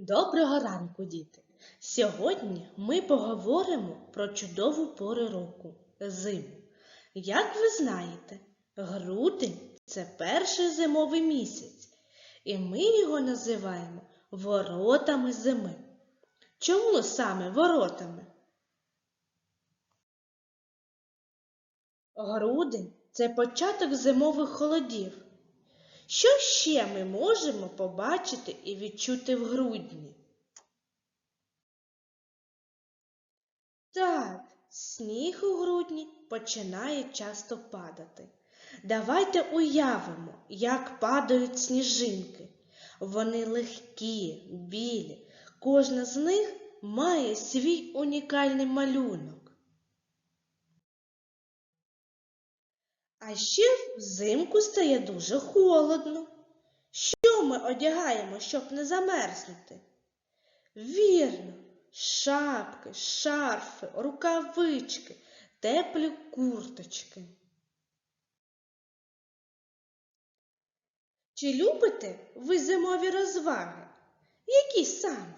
Доброго ранку, діти! Сьогодні ми поговоримо про чудову пору року зиму. Як ви знаєте, грудень це перший зимовий місяць, і ми його називаємо воротами зими. Чому саме воротами? Грудень це початок зимових холодів. Що ще ми можемо побачити і відчути в грудні? Так, сніг у грудні починає часто падати. Давайте уявимо, як падають сніжинки. Вони легкі, білі, кожна з них має свій унікальний малюнок. А ще взимку стає дуже холодно. Що ми одягаємо, щоб не замерзнути? Вірно, шапки, шарфи, рукавички, теплі курточки. Чи любите ви зимові розваги? Які саме?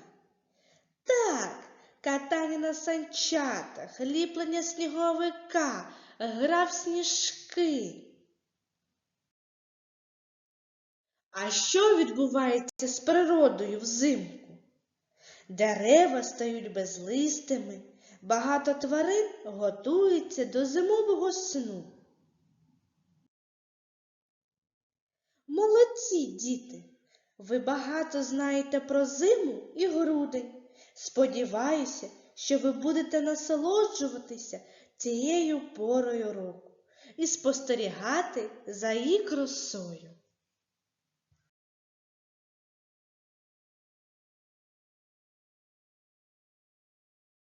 Так, катання на санчатах, ліплення сніговика, гра в сніжки. А що відбувається з природою взимку? Дерева стають безлистими, багато тварин готуються до зимового сну. Молодці, діти! Ви багато знаєте про зиму і грудень. Сподіваюся, що ви будете насолоджуватися цією порою року і спостерігати за її красою.